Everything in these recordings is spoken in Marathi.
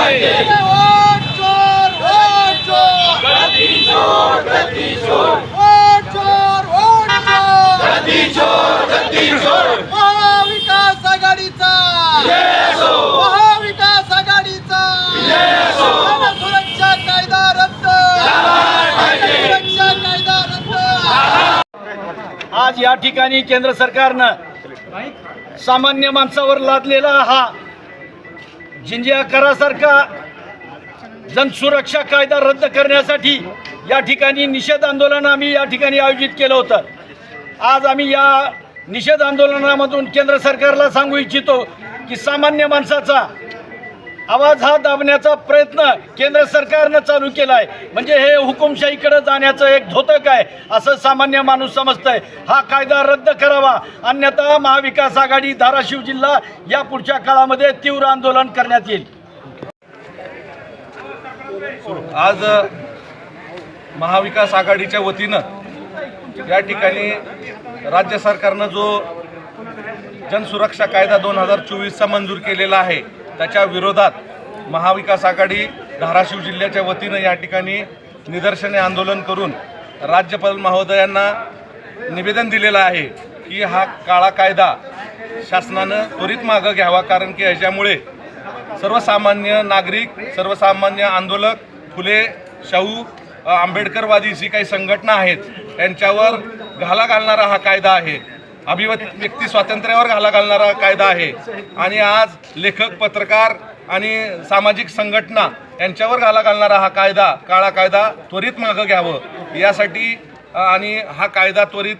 पाहिजे. महाविकास आघाडीचा. महाविकास आघाडीचा. सुरक्षा कायदा रद्द. सुरक्षा कायदा रद्द. आज या ठिकाणी केंद्र सरकारनं सामान्य माणसावर लादलेला हा जिंजिया करासारखा जनसुरक्षा कायदा रद्द करण्यासाठी या ठिकाणी निषेध आंदोलन आम्ही या ठिकाणी आयोजित केलं होतं. आज आम्ही या निषेध आंदोलनामधून केंद्र सरकारला सांगू इच्छितो की सामान्य माणसाचा आवाज हा दाबण्याचा प्रयत्न केंद्र सरकारनं चालू केला आहे म्हणजे हे हुकुमशाहीकडे जाण्याचं एक धोतक आहे असं सामान्य माणूस समजतंय. हा कायदा रद्द करावा. अन्यथा महाविकास आघाडी धाराशिव जिल्हा या पुढच्या काळामध्ये तीव्र आंदोलन करण्यात येईल. आज महाविकास आघाडीच्या वतीनं या ठिकाणी राज्य सरकारनं जो जनसुरक्षा कायदा दोन हजार चोवीसचा मंजूर केलेला आहे त्याच्या विरोधात महाविकास आघाडी धाराशिव जिल्ह्याच्या वतीनं या ठिकाणी निदर्शने आंदोलन करून राज्यपाल महोदयांना निवेदन दिलेलं आहे की हा काळा कायदा शासनानं त्वरित मागं घ्यावा कारण की ह्याच्यामुळे सर्वसामान्य नागरिक सर्वसामान्य आंदोलक फुले शाहू आंबेडकरवादी जी काही संघटना आहेत त्यांच्यावर घाला घालणारा हा कायदा आहे. अभिव्यक्ती स्वातंत्र्यावर घाला घालणारा कायदा आहे. आणि आज लेखक पत्रकार आणि सामाजिक संघटना यांच्यावर घाला घालणारा हा कायदा काळा कायदा त्वरित मागं घ्यावं. यासाठी आणि हा कायदा त्वरित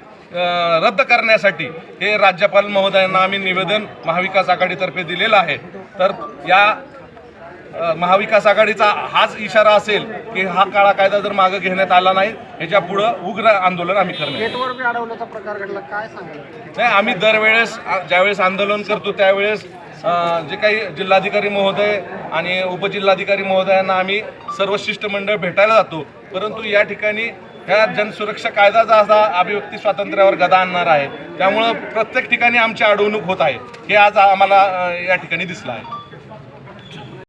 रद्द करण्यासाठी हे राज्यपाल महोदयांना आम्ही निवेदन महाविकास आघाडीतर्फे दिलेलं आहे. तर या महाविकास आघाडीचा हाच इशारा असेल की हा काळा कायदा जर मागं घेण्यात आला नाही ह्याच्या पुढं उग्र आंदोलन आम्ही करणार प्रकार घडला काय नाही आम्ही दरवेळेस ज्यावेळेस आंदोलन करतो त्यावेळेस जे काही जिल्हाधिकारी महोदय आणि उपजिल्हाधिकारी महोदयांना आम्ही सर्व शिष्टमंडळ भेटायला जातो. परंतु या ठिकाणी ह्या जनसुरक्षा कायदाचा असा अभिव्यक्ती स्वातंत्र्यावर गदा आणणार आहे. त्यामुळं प्रत्येक ठिकाणी आमची अडवणूक होत आहे हे आज आम्हाला या ठिकाणी दिसलं आहे.